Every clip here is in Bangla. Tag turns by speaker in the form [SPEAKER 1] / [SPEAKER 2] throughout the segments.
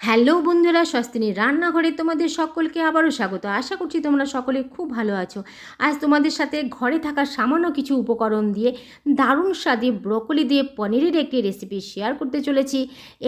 [SPEAKER 1] হ্যালো বন্ধুরা, স্বস্তিনী রান্নাঘরে তোমাদের সকলকে আবারও স্বাগত। আশা করছি তোমরা সকলে খুব ভালো আছো। আজ তোমাদের সাথে ঘরে থাকা সামান্য কিছু উপকরণ দিয়ে দারুণ স্বাদে ব্রকলি দিয়ে পনিরের একটি রেসিপি শেয়ার করতে চলেছি।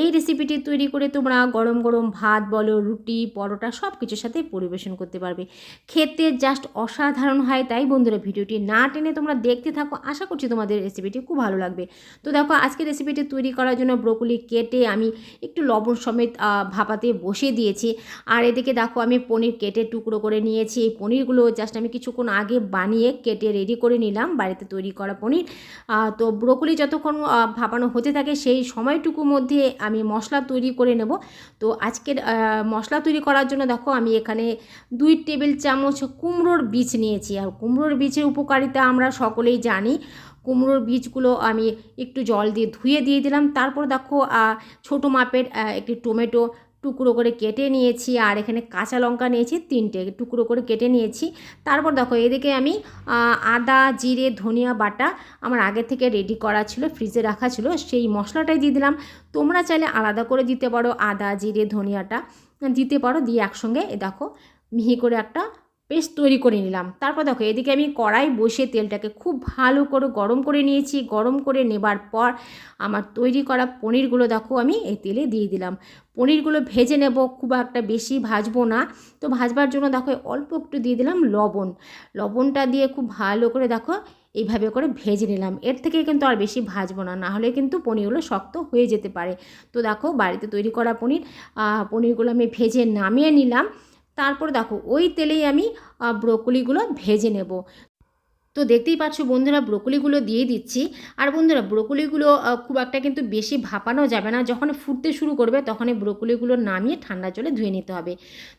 [SPEAKER 1] এই রেসিপিটি তৈরি করে তোমরা গরম গরম ভাত বলো, রুটি, পরোটা সব কিছুর সাথে পরিবেশন করতে পারবে। খেতে জাস্ট অসাধারণ হয়, তাই বন্ধুরা ভিডিওটি না টেনে তোমরা দেখতে থাকো। আশা করছি তোমাদের রেসিপিটি খুব ভালো লাগবে। তো দেখো, আজকে রেসিপিটি তৈরি করার জন্য ব্রকলি কেটে আমি একটু লবণ সমেত ভাপাতে বসিয়ে দিয়েছি। আর এদিকে দেখো আমি পনির কেটে টুকরো করে নিয়েছি। এই পনিরগুলো জাস্ট আমি কিছুক্ষণ আগে বানিয়ে কেটে রেডি করে নিলাম বাড়িতে তৈরি করা পনির। তো ব্রোকলি যতক্ষণ ভাপানো হতে থাকে সেই সময়টুকুর মধ্যে আমি মশলা তৈরি করে নেব। তো আজকের মশলা তৈরি করার জন্য দেখো আমি এখানে দুই টেবিল চামচ কুমড়োর বীজ নিয়েছি। আর কুমড়োর বীজের উপকারিতা আমরা সকলেই জানি। কুমড়োর বীজগুলো আমি একটু জল দিয়ে ধুয়ে দিয়ে দিলাম। তারপর দেখো ছোটো মাপের একটি টমেটো টুকরো করে কেটে নিয়েছি আর এখানে কাঁচা লঙ্কা নিয়েছি তিনটে টুকরো করে কেটে নিয়েছি। তারপর দেখো, এদিকে আমি আদা, জিরে, ধনিয়া বাটা আমার আগে থেকে রেডি করা ছিল ফ্রিজে রাখা ছিল, সেই মশলাটাই দিয়ে দিলাম। তোমরা চাইলে আলাদা করে দিতে পারো আদা, জিরে, ধনিয়াটা, দিতে পারো। দিয়ে একসঙ্গে দেখো, মিহি করে একটা পেস্ট তৈরি করে নিলাম। তারপর দেখো, এদিকে আমি কড়াই বসে তেলটাকে খুব ভালো করে গরম করে নিয়েছি। গরম করে নেবার পর আমার তৈরি করা পনিরগুলো দেখো, আমি এই তেলে দিয়ে দিলাম। পনিরগুলো ভেজে নেব, খুব একটা বেশি ভাজবো না। তো ভাজবার জন্য দেখো, অল্প একটু দিয়ে দিলাম লবণ। লবণটা দিয়ে খুব ভালো করে দেখো, এইভাবে করে ভেজে নিলাম। এর থেকে কিন্তু আর বেশি ভাজবো না না হলে কিন্তু পনিরগুলো শক্ত হয়ে যেতে পারে। তো দেখো, বাড়িতে তৈরি করা পনির পনিরগুলো আমি ভেজে নামিয়ে নিলাম। তারপর দেখো ওই তেলেই আমি ব্রোকলিগুলো ভেজে নেব। তো দেখতেই পাচ্ছ বন্ধুরা ব্রোকলিগুলো দিয়ে দিচ্ছি। আর বন্ধুরা ব্রোকলিগুলো খুব একটা কিন্তু বেশি ভাপানো যাবে না। যখন ফুটতে শুরু করবে তখন এই ব্রোকলিগুলো নামিয়ে ঠান্ডা জলে ধুয়ে নিতে হবে।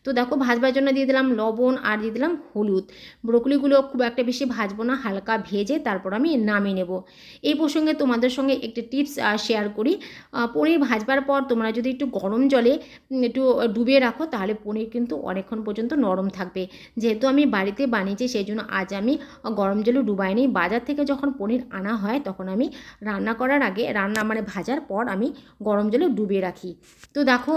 [SPEAKER 1] তো দেখো ভাজবার জন্য দিয়ে দিলাম লবণ আর দিয়ে দিলাম হলুদ। ব্রোকলিগুলো খুব একটা বেশি ভাজবো না, হালকা ভেজে তারপর আমি নামিয়ে নেব। এই প্রসঙ্গে তোমাদের সঙ্গে একটি টিপস শেয়ার করি। পনির ভাজবার পর তোমরা যদি একটু গরম জলে একটু ডুবিয়ে রাখো তাহলে পনির কিন্তু অনেকক্ষণ পর্যন্ত নরম থাকবে। যেহেতু আমি বাড়িতে বানিয়েছি সেই জন্য আজ আমি গরম জলে ডুবাই নিই। বাজার থেকে যখন পনির আনা হয়, তখন আমি রান্না করার আগে, রান্না মানে ভাজার পর আমি গরম জলে ডুবিয়ে রাখি। তো দেখো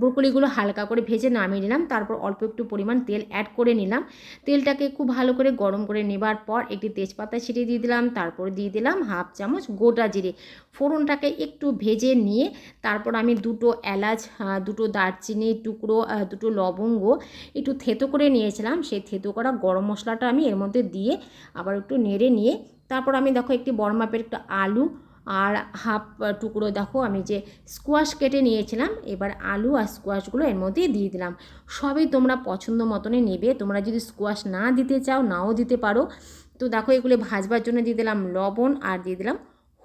[SPEAKER 1] ব্রোকলিগুলো হালকা করে ভেজে নামিয়ে নিলাম, তারপর অল্প একটু পরিমাণ তেল অ্যাড করে নিলাম। তেলটাকে খুব ভালো করে গরম করে নেবার পর একটি তেজপাতা ছিটিয়ে দিয়ে দিলাম, তারপর দিয়ে দিলাম হাফ চামচ গোটা জিরে। ফোড়নটাকে একটু ভেজে নিয়ে তারপর আমি দুটো এলাচ দুটো দারচিনি টুকরো দুটো লবঙ্গ একটু থেতো করে নিয়েছিলাম। সেই থেতো করা গরম মশলাটা আমি এর মধ্যে দিয়ে আবার একটু নেড়ে নিয়ে, তারপর আমি দেখো একটি বড় মাপের একটা আলু আর হাফ টুকরো দেখো আমি যে স্কোয়াশ কেটে নিয়েছিলাম, এবার আলু আর স্কোয়াশগুলো এর মধ্যে দিয়ে দিলাম। সবই তোমরা পছন্দ মতনই নেবে, তোমরা যদি স্কোয়াশ না দিতে চাও, নাও দিতে পারো। তো দেখো এগুলো ভাজবার জন্য দিয়ে দিলাম লবণ আর দিয়ে দিলাম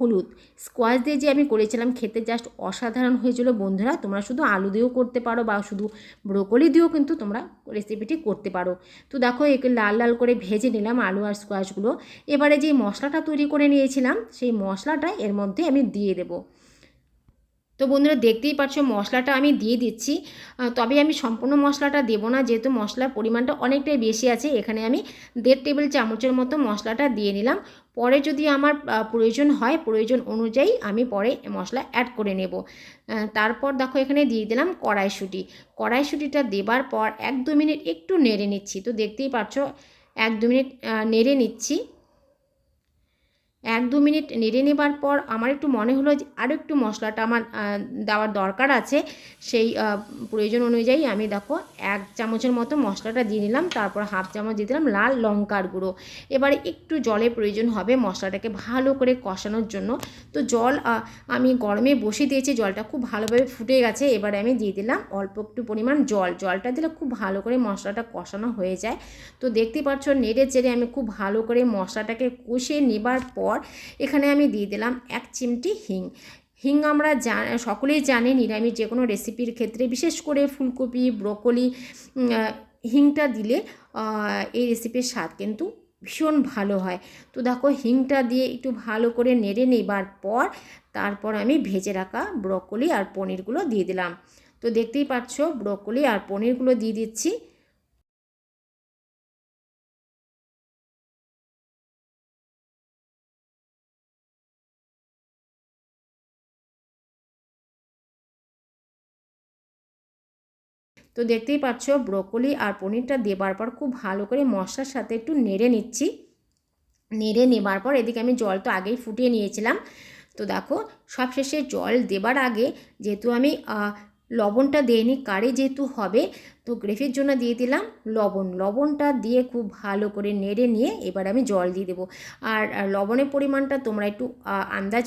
[SPEAKER 1] হলুদ। স্কোয়াশ দিয়ে যে আমি করেছিলাম, খেতে জাস্ট অসাধারণ হয়েছিল বন্ধুরা। তোমরা শুধু আলু দিয়েও করতে পারো বা শুধু ব্রোকলি দিয়েও কিন্তু তোমরা রেসিপিটি করতে পারো। তো দেখো, একে লাল লাল করে ভেজে নিলাম আলু আর স্কোয়াশগুলো এবারে যে মশলাটা তৈরি করে নিয়েছিলাম, সেই মশলাটা এর মধ্যে আমি দিয়ে দেবো। তো বন্ধুরা, দেখতেই পাচ্ছ মশলাটা আমি দিয়ে দিচ্ছি। তবে আমি সম্পূর্ণ মশলাটা দেবো না, যেহেতু মশলার পরিমাণটা অনেকটাই বেশি আছে, এখানে আমি দেড় টেবিল চামচের মতো মশলাটা দিয়ে নিলাম। পরে যদি আমার প্রয়োজন হয়, প্রয়োজন অনুযায়ী আমি পরে মশলা অ্যাড করে নেব। তারপর দেখো এখানে দিয়ে দিলাম কড়াইশুঁটি। কড়াইশুঁটিটা দেবার পর এক দু মিনিট একটু নেড়ে নিচ্ছি। তো দেখতেই পাচ্ছ, এক দু মিনিট নেড়ে নিচ্ছি। এক দু মিনিট নেড়ে নেবার পর আমার একটু মনে হলো যে আরও একটু মশলাটা আমার দেওয়ার দরকার আছে। সেই প্রয়োজন অনুযায়ী আমি দেখো এক চামচের মতো মশলাটা দিয়ে নিলাম, তারপর হাফ চামচ দিয়ে দিলাম লাল লঙ্কার গুঁড়ো। এবারে একটু জলের প্রয়োজন হবে মশলাটাকে ভালো করে কষানোর জন্য। তো জল আমি গরমে বসিয়ে দিয়েছি, জলটা খুব ভালোভাবে ফুটে গেছে, এবারে আমি দিয়ে দিলাম অল্প একটু পরিমাণ জল। জলটা দিলে খুব ভালো করে মশলাটা কষানো হয়ে যায়। তো দেখতে পাচ্ছ নেড়ে চেড়ে আমি খুব ভালো করে মশলাটাকে কষিয়ে নেবার পর এখানে আমি দিয়ে দিলাম এক চিমটি হিং। হিং আমরা জা, সকলেই জানি, নিরামিষ যে কোনো রেসিপির ক্ষেত্রে, বিশেষ করে ফুলকপি ব্রোকলি হিংটা দিলে এই রেসিপির স্বাদ কিন্তু ভীষণ ভালো হয়। তো দেখো, হিংটা দিয়ে একটু ভালো করে নেড়ে নেবার পর, তারপর আমি ভেজে রাখা ব্রোকলি আর পনিরগুলো দিয়ে দিলাম। তো দেখতেই পাচ্ছ ব্রোকলি আর পনিরগুলো দিয়ে দিচ্ছি। তো দেখতেই পাচ্ছ ব্রোকলি আর পনিরটা দেবার পর খুব ভালো করে মশলার সাথে একটু নেড়ে নিচ্ছি। নেড়ে নেবার পর এদিকে আমি জল তো আগেই ফুটিয়ে নিয়েছিলাম। তো দেখো সবশেষে জল দেবার আগে যেহেতু আমি লবণটা দিইনি কারি যেহেতু হবে, তো গ্রেভির জন্য দিয়ে দিলাম লবণ। লবণটা দিয়ে খুব ভালো করে নেড়ে নিয়ে এবার আমি জল দিয়ে দেবো। আর আর লবণের পরিমাণটা তোমরা একটু আন্দাজ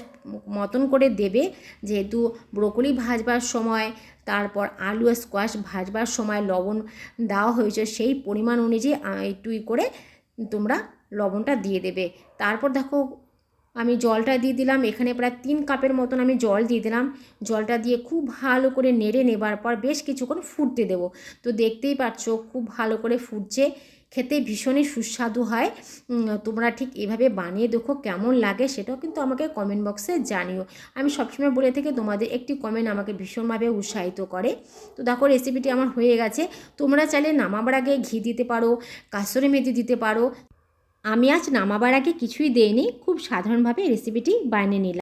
[SPEAKER 1] মতন করে দেবে। যেহেতু ব্রোকলি ভাজবার সময়, তারপর আলু আর স্কোয়াশ ভাজবার সময় লবণ দেওয়া হয়েছে, সেই পরিমাণ অনুযায়ী একটু করে তোমরা লবণটা দিয়ে দেবে। তারপর দেখো আমি জলটা দিয়ে দিলাম। এখানে প্রায় তিন কাপের মতন আমি জল দিয়ে দিলাম। জলটা দিয়ে খুব ভালো করে নেড়ে নেবার পর বেশ কিছুক্ষণ ফুটতে দেবো। তো দেখতেই পাচ্ছ, খুব ভালো করে ফুটছে। খেতে ভীষণই সুস্বাদু হয়। তোমরা ঠিক এভাবে বানিয়ে দেখো, কেমন লাগে সেটাও কিন্তু আমাকে কমেন্ট বক্সে জানিও। আমি সবসময় বলে থেকে, তোমাদের একটি কমেন্ট আমাকে ভীষণভাবে উৎসাহিত করে। তো দেখো রেসিপিটি আমার হয়ে গেছে। তোমরা চাইলে নামাবার আগে ঘি দিতে পারো, কাসুরি মেথি দিতে পারো। আমি আজ নামাবার আগে কিছুই দেইনি খুব সাধারণভাবে রেসিপিটি বানিয়ে নিলাম।